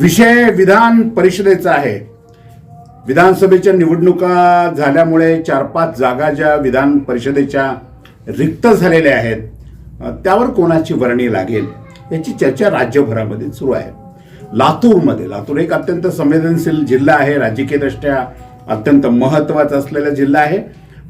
विषय विधान परिषदेचा आहे. विधानसभेच्या निवडणुका झाल्यामुळे चार पाच जागा ज्या विधान परिषदेच्या रिक्त झालेल्या आहेत त्यावर कोणाची वर्णी लागेल याची चर्चा राज्यभरामध्ये सुरू आहे. लातूरमध्ये लातूर एक अत्यंत संवेदनशील जिल्हा आहे राजकीयदृष्ट्या अत्यंत महत्त्वाचा असलेला जिल्हा आहे.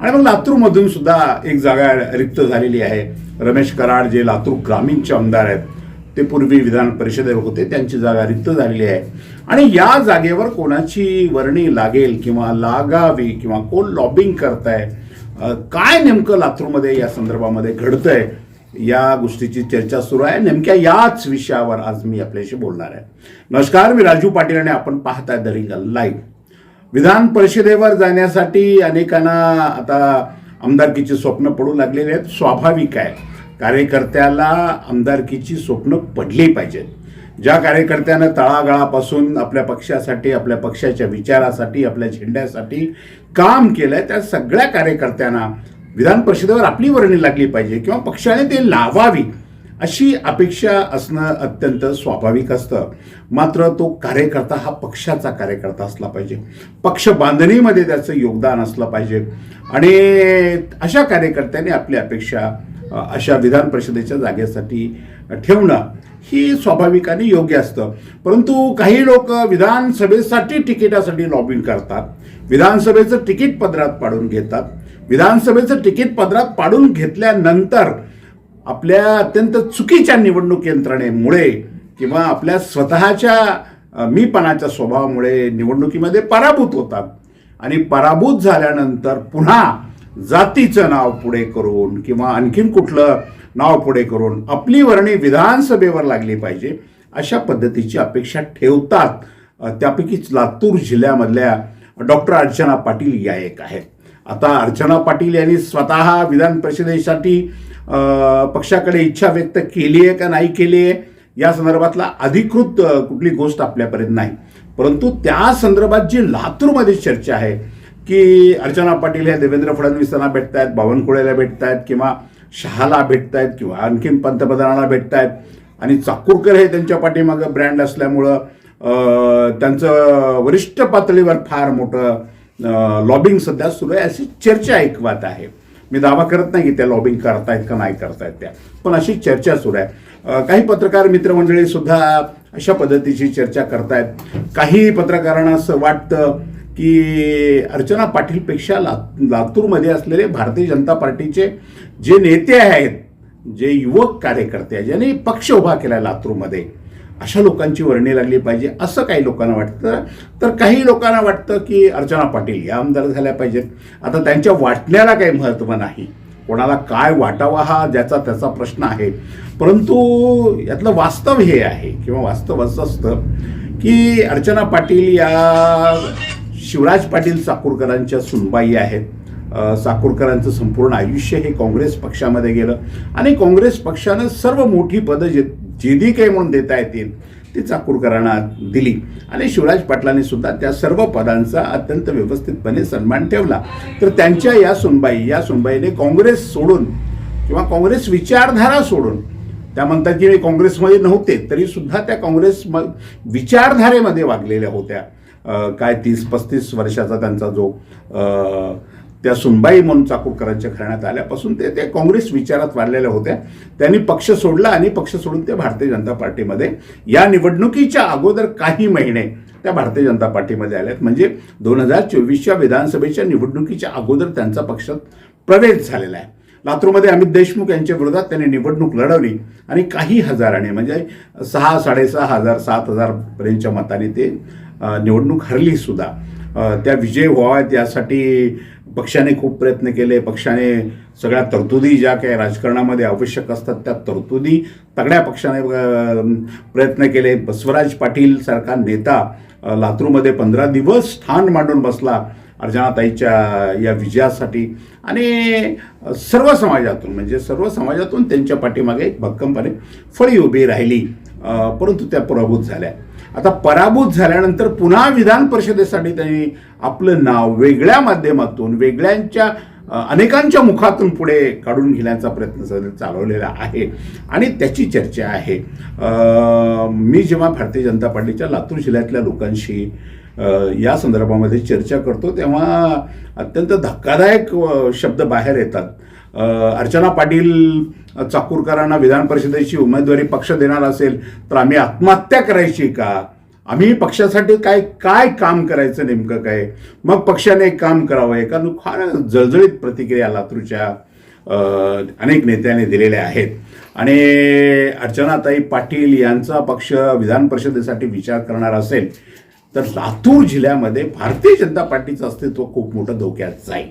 आणि मग लातूरमधून सुद्धा एक जागा रिक्त झालेली आहे. रमेश कराड जे लातूर ग्रामीणचे आमदार आहेत ते पूर्वी विधान परिषदेवर होते त्यांची जागा रिक्त झालेली आहे. आणि या जागेवर कोणाची वर्णी लागेल किंवा लागावी किंवा कोण लॉबिंग करताय काय नेमकं लातूरमध्ये या संदर्भामध्ये घडतंय या गोष्टीची चर्चा सुरू आहे. नेमक्या याच विषयावर आज मी आपल्याशी बोलणार आहे. नमस्कार मी राजू पाटील आणि आपण पाहताय द रिंगल लाईव्ह. विधान परिषदेवर जाण्यासाठी अनेकांना आता आमदारकीची स्वप्न पडू लागलेली आहेत. स्वाभाविक आहे. कार्यकर्त्याला आमदारकीची स्वप्न पडली पाहिजेत ज्या कार्यकर्त्यानं तळागाळापासून आपल्या पक्षासाठी आपल्या पक्षाच्या विचारासाठी आपल्या झेंड्यासाठी काम केलंय त्या सगळ्या कार्यकर्त्यांना विधान परिषदेवर आपली वर्णी लागली पाहिजे किंवा पक्षाने ते लावावी अशी अपेक्षा असणं अत्यंत स्वाभाविक असतं. मात्र तो कार्यकर्ता हा पक्षाचा कार्यकर्ता असला पाहिजे. पक्ष बांधणीमध्ये त्याचं योगदान असलं पाहिजे. आणि अशा कार्यकर्त्याने आपली अपेक्षा अशा विधान परिषदेच्या जागेसाठी ठेवणं ही स्वाभाविकाने योग्य असतं. परंतु काही लोक विधानसभेसाठी तिकिटासाठी लॉबिंग करतात. विधानसभेचं तिकीट पदरात पाडून घेतात. विधानसभेचं तिकीट पदरात पाडून घेतल्यानंतर आपल्या अत्यंत चुकीच्या निवडणूक यंत्रणेमुळे किंवा आपल्या स्वतःच्या मीपणाच्या स्वभावामुळे निवडणुकीमध्ये पराभूत होतात. आणि पराभूत झाल्यानंतर पुन्हा जातीचं नाव पुढे करून किंवा आणखीन कुठलं नाव पुढे करून आपली वर्णी विधानसभेवर लागली पाहिजे अशा पद्धतीची अपेक्षा ठेवतात. त्यापैकीच लातूर जिल्ह्यामधल्या डॉक्टर अर्चना पाटील या एक आहेत. आता अर्चना पाटील यांनी स्वतः विधान परिषदेसाठी पक्षाकडे इच्छा व्यक्त केली आहे का नाही केली आहे या संदर्भातला अधिकृत कुठली गोष्ट आपल्यापर्यंत नाही. परंतु त्या संदर्भात जी लातूरमध्ये चर्चा आहे की अर्चना पाटील हे देवेंद्र फडणवीसांना भेटतायत बावनकुळेला भेटतायत किंवा शहाला भेटतायत किंवा आणखीन पंतप्रधानांना भेटतायत. आणि चाकूरकर हे त्यांच्या पाठीमागं ब्रँड असल्यामुळं त्यांचं वरिष्ठ पातळीवर फार मोठं लॉबिंग सध्या सुरू आहे. अशी चर्चा ऐकवत आहे. मी दावा करत नाही की त्या लॉबिंग करतायत का नाही करतायत त्या पण अशी चर्चा सुरू आहे. काही पत्रकार मित्रमंडळी सुद्धा अशा पद्धतीची चर्चा करतायत. काही पत्रकारांना असं वाटतं की अर्चना पाटीलपेक्षा ला लातूरमध्ये असलेले भारतीय जनता पार्टीचे जे नेते आहेत जे युवक कार्यकर्ते आहेत ज्यांनी पक्ष उभा केला लातूरमध्ये अशा लोकांची वर्णी लागली पाहिजे असं काही लोकांना वाटतं. तर काही लोकांना वाटतं की अर्चना पाटील या आमदार झाल्या पाहिजेत. आता त्यांच्या वाटण्याला काही महत्त्व नाही. कोणाला काय वाटावा हा ज्याचा त्याचा प्रश्न आहे. परंतु यातलं वास्तव हे आहे किंवा वास्तव असं असतं की अर्चना पाटील या शिवराज पाटील चाकूरकरांच्या सुनबाई आहेत. चाकूरकरांचं संपूर्ण आयुष्य हे काँग्रेस पक्षामध्ये गेलं. आणि काँग्रेस पक्षानं सर्व मोठी पदं जे जे दी काही म्हणून देता येतील ती चाकूरकरांना दिली. आणि शिवराज पाटलांनी सुद्धा त्या सर्व पदांचा अत्यंत व्यवस्थितपणे सन्मान ठेवला. तर त्यांच्या या सुनबाई या सुनबाईने काँग्रेस सोडून किंवा काँग्रेस विचारधारा सोडून त्या म्हणतात की काँग्रेसमध्ये नव्हते तरी सुद्धा त्या काँग्रेस म विचारधारेमध्ये वागलेल्या होत्या. काय तीस पस्तीस वर्षाचा त्यांचा जो त्या सुनबाई म्हणून चाकूरकरांच्या घराण्यात आल्यापासून ते ते काँग्रेस विचारात वाढलेल्या होत्या. त्यांनी पक्ष सोडला आणि पक्ष सोडून ते भारतीय जनता पार्टीमध्ये या निवडणुकीच्या अगोदर काही महिने त्या भारतीय जनता पार्टीमध्ये आल्यात. म्हणजे दोन हजार चोवीसच्या विधानसभेच्या निवडणुकीच्या अगोदर त्यांचा पक्षात प्रवेश झालेला आहे. लातूरमध्ये अमित देशमुख यांच्या विरोधात त्यांनी निवडणूक लढवली आणि काही हजाराने म्हणजे सहा साडेसहा हजार सात हजारपर्यंतच्या मताने ते निवडणूक हरलीसुद्धा त्या विजय व्हाव्यात यासाठी पक्षाने खूप प्रयत्न केले. पक्षाने सगळ्या तरतुदी ज्या काही राजकारणामध्ये आवश्यक असतात त्या तरतुदी तगड्या पक्षाने प्रयत्न केले. बसवराज पाटील सारखा नेता लातूरमध्ये पंधरा दिवस स्थान मांडून बसला अर्चनाताईच्या या विजयासाठी. आणि सर्व समाजातून म्हणजे सर्व समाजातून त्यांच्या पाठीमागे एक भक्कमपणे फळी उभी राहिली. परंतु त्या पराभूत झाल्या. आता पराभूत झाल्यानंतर पुन्हा विधान परिषदेसाठी त्यांनी आपलं नाव वेगळ्या माध्यमातून वेगळ्यांच्या अनेकांच्या मुखातून पुढे काढून घेण्याचा प्रयत्न चालवलेला आहे. आणि त्याची चर्चा आहे. मी जेव्हा भारतीय जनता पार्टीच्या लातूर जिल्ह्यातल्या लोकांशी या संदर्भामध्ये चर्चा करतो तेव्हा अत्यंत धक्कादायक शब्द बाहेर येतात. अर्चना पाटील चाकूरकरांना विधान परिषदेची उमेदवारी पक्ष देणार असेल तर आम्ही आत्महत्या करायची का? आम्ही पक्षासाठी काय काय काम करायचं नेमकं काय? मग पक्षाने एक काम करावं. एका फार जळजळीत प्रतिक्रिया लातूरच्या अनेक नेत्यांनी दिलेल्या आहेत. आणि अर्चनाताई पाटील यांचा पक्ष विधान परिषदेसाठी विचार करणार असेल तर लातूर जिल्ह्यामध्ये भारतीय जनता पार्टीचं अस्तित्व खूप मोठं धोक्यात जाईल.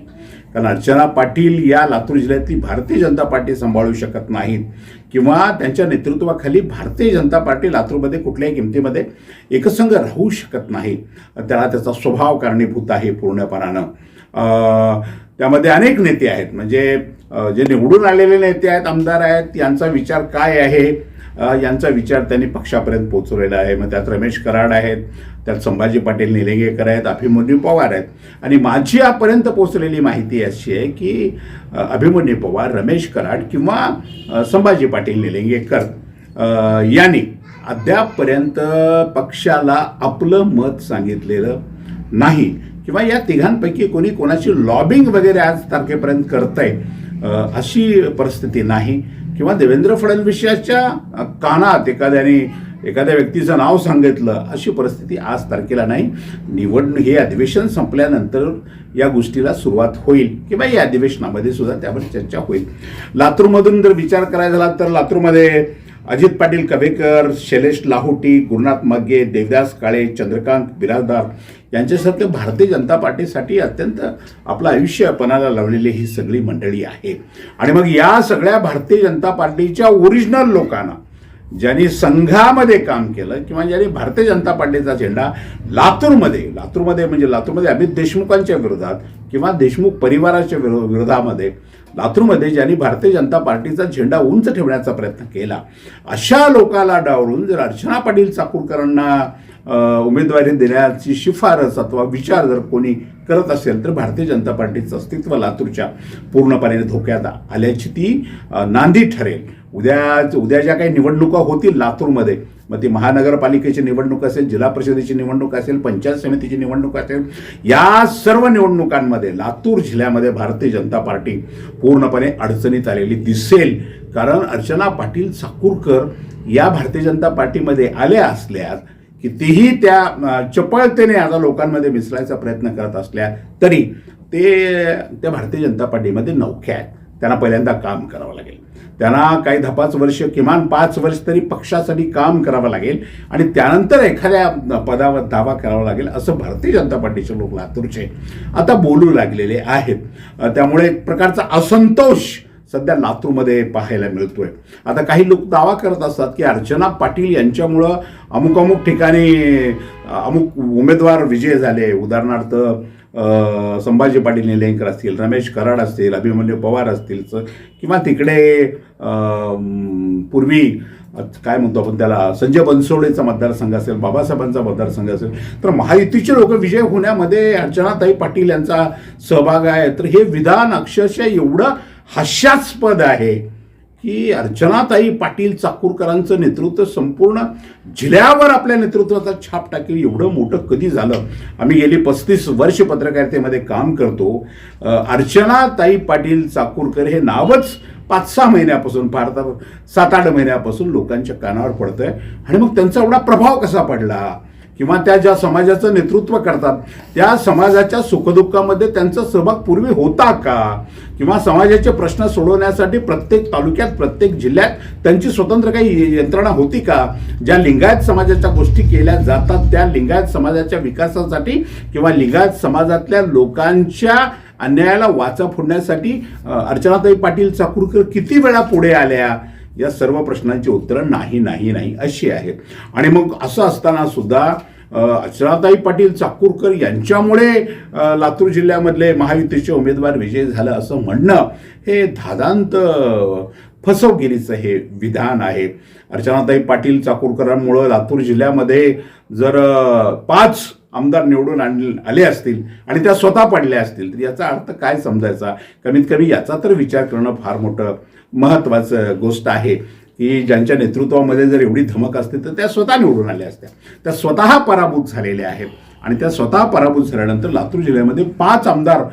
कारण अर्चना पाटील या लातूर जिल्ह्यातली भारतीय जनता पार्टी सांभाळू शकत नाहीत. किंवा त्यांच्या नेतृत्वाखाली भारतीय जनता पार्टी लातूरमध्ये कुठल्याही किमतीमध्ये एकसंघ राहू शकत नाही. त्याला त्याचा स्वभाव कारणीभूत आहे पूर्णपणानं. त्यामध्ये अनेक नेते आहेत. म्हणजे जे निवडून आलेले नेते आहेत आमदार आहेत यांचा विचार काय आहे? यांचा विचार त्यांनी पक्षापर्यंत पोहोचवलेला आहे. मग त्यात रमेश कराड आहेत त्यात संभाजी पाटील निलंगेकर आहेत अभिमन्यू पवार आहेत. आणि माझी यापर्यंत पोचलेली माहिती अशी आहे की अभिमन्यू पवार रमेश कराड किंवा संभाजी पाटील निलंगेकर यांनी अद्यापपर्यंत पक्षाला आपलं मत सांगितलेलं नाही. किंवा या तिघांपैकी कोणी कोणाची लॉबिंग वगैरे आज तारखेपर्यंत करत आहे अशी परिस्थिती नाही. किंवा देवेंद्र फडणवीसाच्या कानात एखाद्याने एखाद्या व्यक्तीचं नाव सांगितलं अशी परिस्थिती आज तारखेला नाही. निवडणूक हे अधिवेशन संपल्यानंतर या गोष्टीला सुरुवात होईल किंवा या अधिवेशनामध्ये सुद्धा त्यावर चर्चा होईल. लातूरमधून जर विचार करायचा झाला तर लातूरमध्ये अजित पाटील कवेकर शैलेश लाहोटी गुरुनाथ मग्गे देवदास काळे चंद्रकांत बिराजदार यांच्यासारखं भारतीय जनता पार्टीसाठी अत्यंत आपलं आयुष्य पणाला लावलेली ही सगळी मंडळी आहे. आणि मग या सगळ्या भारतीय जनता पार्टीच्या ओरिजिनल लोकांना ज्यांनी संघामध्ये काम केलं किंवा ज्यांनी भारतीय जनता पार्टीचा झेंडा लातूरमध्ये लातूरमध्ये म्हणजे लातूरमध्ये अमित देशमुखांच्या विरोधात किंवा देशमुख परिवाराच्या विरो विरोधामध्ये लातूरमध्ये ज्यांनी भारतीय जनता पार्टीचा झेंडा उंच ठेवण्याचा प्रयत्न केला अशा लोकाला डावरून जर अर्चना पाटील चाकूरकरांना उमेदवारी देण्याची शिफारस अथवा विचार जर कोणी करत असेल तर भारतीय जनता पार्टीचं अस्तित्व लातूरच्या पूर्णपणे धोक्यात आल्याची ती नांदी ठरेल. उद्या उद्या ज्या काही निवडणुका होतील लातूरमध्ये मग ती महानगरपालिकेची निवडणूक असेल जिल्हा परिषदेची निवडणूक असेल पंचायत समितीची निवडणूक असेल या सर्व निवडणुकांमध्ये लातूर जिल्ह्यामध्ये भारतीय जनता पार्टी पूर्णपणे अडचणीत आलेली दिसेल. कारण अर्चना पाटील साकूरकर या भारतीय जनता पार्टीमध्ये आल्या असल्यास कितीही त्या चपळतेने आता लोकांमध्ये मिसळायचा प्रयत्न करत असल्या तरी ते त्या भारतीय जनता पार्टीमध्ये नौख्या आहेत. त्यांना पहिल्यांदा काम करावं लागेल. त्यांना काही दहा पाच वर्ष किमान पाच वर्ष तरी पक्षासाठी काम करावं लागेल आणि त्यानंतर एखाद्या पदावर दावा करावा लागेल असं भारतीय जनता पार्टीचे लोक लातूरचे आता बोलू लागलेले आहेत. त्यामुळे एक प्रकारचा असंतोष सध्या लातूरमध्ये पाहायला मिळतोय. आता काही लोक दावा करत असतात की अर्चना पाटील यांच्यामुळं अमुक अमुक ठिकाणी अमुक उमेदवार विजय झाले. उदाहरणार्थ संभाजी पाटील निलंगेकर असतील रमेश कराड असतील अभिमन्यू पवार असतील किंवा तिकडे पूर्वी काय म्हणतो आपण त्याला संजय बनसोडेचा मतदारसंघ असेल बाबासाहेबांचा मतदारसंघ असेल तर महायुतीचे लोक विजय होण्यामध्ये अर्चनाताई पाटील यांचा सहभाग आहे. तर हे विधान अक्षरशः एवढं हास्यास्पद आहे. की अर्चनाताई पाटील चाकूरकरांचं नेतृत्व संपूर्ण जिल्ह्यावर आपल्या नेतृत्वाचा छाप टाकेल. एवढं मोठं कधी झालं? आम्ही गेली पस्तीस वर्ष पत्रकारितेमध्ये काम करतो. अर्चनाताई पाटील चाकूरकर हे नावच पाच सहा महिन्यापासून फार तर सात आठ महिन्यापासून लोकांच्या कानावर पडतंय. आणि मग त्यांचा एवढा प्रभाव कसा पडला? किंवा त्या ज्या समाजाचं नेतृत्व करतात त्या समाजाच्या सुखदुःखामध्ये त्यांचा सहभाग पूर्वी होता का? किंवा समाजाचे प्रश्न सोडवण्यासाठी प्रत्येक तालुक्यात प्रत्येक जिल्ह्यात त्यांची स्वतंत्र काही यंत्रणा होती का? ज्या लिंगायत समाजाच्या गोष्टी केल्या जातात त्या लिंगायत समाजाच्या विकासासाठी किंवा लिंगायत समाजातल्या लोकांच्या अन्यायाला वाचा फोडण्यासाठी अर्चनाताई पाटील चाकूरकर किती वेळा पुढे आल्या? या सर्व प्रश्नांची उत्तरं नाही नाही नाही अशी आहेत. आणि मग असं असताना सुद्धा अ, अर्चनाताई पाटील चाकूरकर यांच्यामुळे लातूर जिल्ह्यामधले महायुतीचे उमेदवार विजय झालं असं म्हणणं हे धादांत फसवगिरीचं हे विधान आहे. अर्चनाताई पाटील चाकूरकरांमुळं लातूर जिल्ह्यामध्ये जर पाच आमदार निवडून आण आले असतील आणि त्या स्वतः पडल्या असतील तर याचा अर्थ काय समजायचा? कमीत कमी याचा तर विचार करणं फार मोठं महत्त्वाचं गोष्ट आहे. की ज्यांच्या नेतृत्वामध्ये जर एवढी धमक असते तर त्या स्वतः निवडून आल्या असत्या. त्या स्वतः पराभूत झालेल्या आहेत. आणि त्या स्वतः पराभूत झाल्यानंतर लातूर जिल्ह्यामध्ये पाच आमदार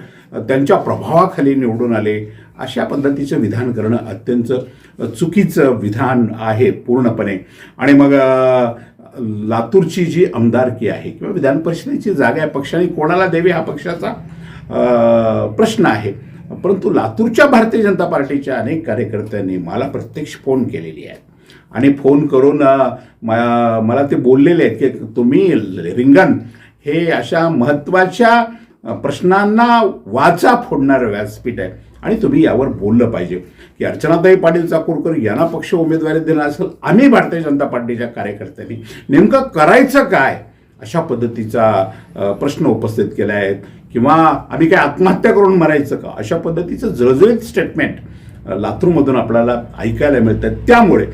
त्यांच्या प्रभावाखाली निवडून आले. अशा पद्धतीचं विधान करणं अत्यंत चुकीचं विधान आहे पूर्णपणे. आणि मग लातूरची जी आमदारकी आहे किंवा विधान परिषदेची जागा या पक्षाने कोणाला द्यावी हा पक्षाचा प्रश्न आहे. परंतु लातूरच्या भारतीय जनता पार्टीच्या अनेक कार्यकर्त्यांनी मला प्रत्यक्ष फोन केलेली आहे. आणि फोन करून मला ते बोललेले आहेत की तुम्ही रिंगण हे अशा महत्त्वाच्या प्रश्नांना वाचा फोडणारं व्यासपीठ आहे. आणि तुम्ही यावर बोललं पाहिजे. की अर्चनाताई पाटील चाकूरकर यांना पक्ष उमेदवारी देणार असेल आम्ही भारतीय जनता पार्टीच्या कार्यकर्त्यांनी नेमकं करायचं काय अशा पद्धतीचा प्रश्न उपस्थित केला आहेत किंवा आम्ही काय आत्महत्या करून मरायचं का? अशा पद्धतीचं जळजळीत स्टेटमेंट लातूरमधून आपल्याला ऐकायला मिळतं त्यामुळे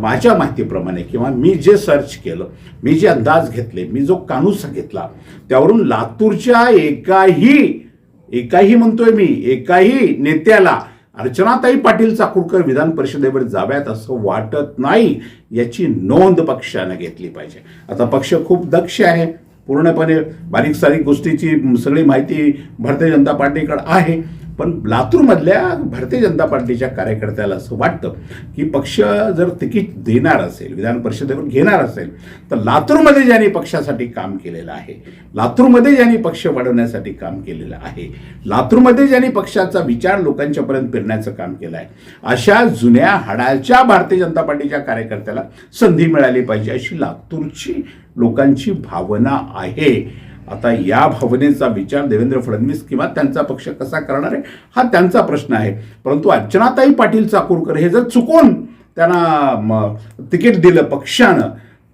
माझ्या माहितीप्रमाणे किंवा मी जे सर्च केलं मी जे अंदाज घेतले मी जो कानूस घेतला त्यावरून लातूरच्या एकाही एकाही म्हणतोय मी एकाही नेत्याला अर्चनाताई पाटील चाकूरकर विधान परिषदेवर जाव्यात असं वाटत नाही याची नोंद पक्षानं घेतली पाहिजे. आता पक्ष खूप दक्ष आहे. पूर्णपणे बारीक सारीक गोष्टीची सगळी माहिती भारतीय जनता पार्टीकडे आहे. पण लातूरमधल्या भारतीय जनता पार्टीच्या कार्यकर्त्याला असं वाटतं की पक्ष जर तिकीट देणार असेल विधान परिषदेवर घेणार असेल तर लातूरमध्ये ज्यांनी पक्षासाठी काम केलेलं आहे लातूरमध्ये ज्यांनी पक्ष वाढवण्यासाठी काम केलेलं आहे लातूरमध्ये ज्यांनी पक्षाचा विचार लोकांच्यापर्यंत फिरण्याचं काम केलं आहे अशा जुन्या हाडाच्या भारतीय जनता पार्टीच्या कार्यकर्त्याला संधी मिळाली पाहिजे अशी लातूरची लोकांची भावना आहे. आता या भावनेचा विचार देवेंद्र फडणवीस किंवा त्यांचा पक्ष कसा करणार आहे हा त्यांचा प्रश्न आहे. परंतु अर्चनाताई पाटील चाकूरकर हे जर चुकून त्यांना तिकीट दिलं पक्षानं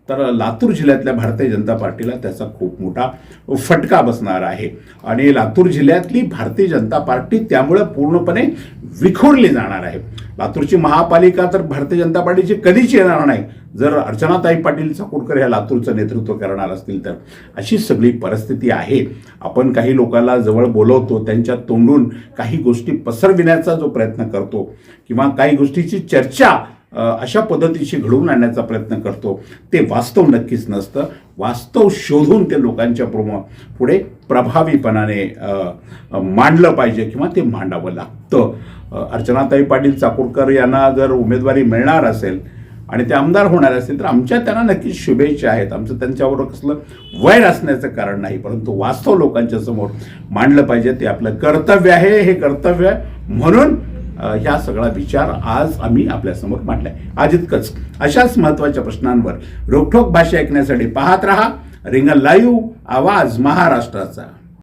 तर लातूर जिल्ह्यातल्या भारतीय जनता पार्टीला त्याचा खूप मोठा फटका बसणार आहे. आणि लातूर जिल्ह्यातली भारतीय जनता पार्टी त्यामुळे पूर्णपणे विखुरली जाणार आहे. लातूरची महापालिका तर भारतीय जनता पार्टीची कधीच येणार नाही. जर अर्चनाताई पाटील चाकूरकर ह्या लातूरचं नेतृत्व करणार असतील तर. अशी सगळी परिस्थिती आहे. आपण काही लोकांना जवळ बोलवतो त्यांच्या तोंडून काही गोष्टी पसरविण्याचा जो प्रयत्न करतो किंवा काही गोष्टीची चर्चा अशा पद्धतीशी घडवून आणण्याचा प्रयत्न करतो. ते वास्तव नक्कीच नसतं. वास्तव शोधून ते लोकांच्या प्रमु पुढे प्रभावीपणाने मांडलं पाहिजे किंवा ते मांडावं लागतं. अर्चनाताई पाटील चाकूरकर यांना जर उमेदवारी मिळणार असेल आणि ते आमदार होणार असतील तर आमच्या त्यांना नक्कीच शुभेच्छा आहेत. आमचं त्यांच्यावर कसलं वैर असण्याचं कारण नाही परंतु वास्तव लोकांच्या समोर मांडलं पाहिजे. ते आपलं कर्तव्य आहे हे कर्तव्य आहे. म्हणून ह्या सगळा विचार आज आम्ही आपल्यासमोर मांडलाय. आज इतकंच अशाच महत्त्वाच्या प्रश्नांवर रोखोक भाषा ऐकण्यासाठी पाहत रहा. रिंगण लाईव्ह आवाज महाराष्ट्राचा.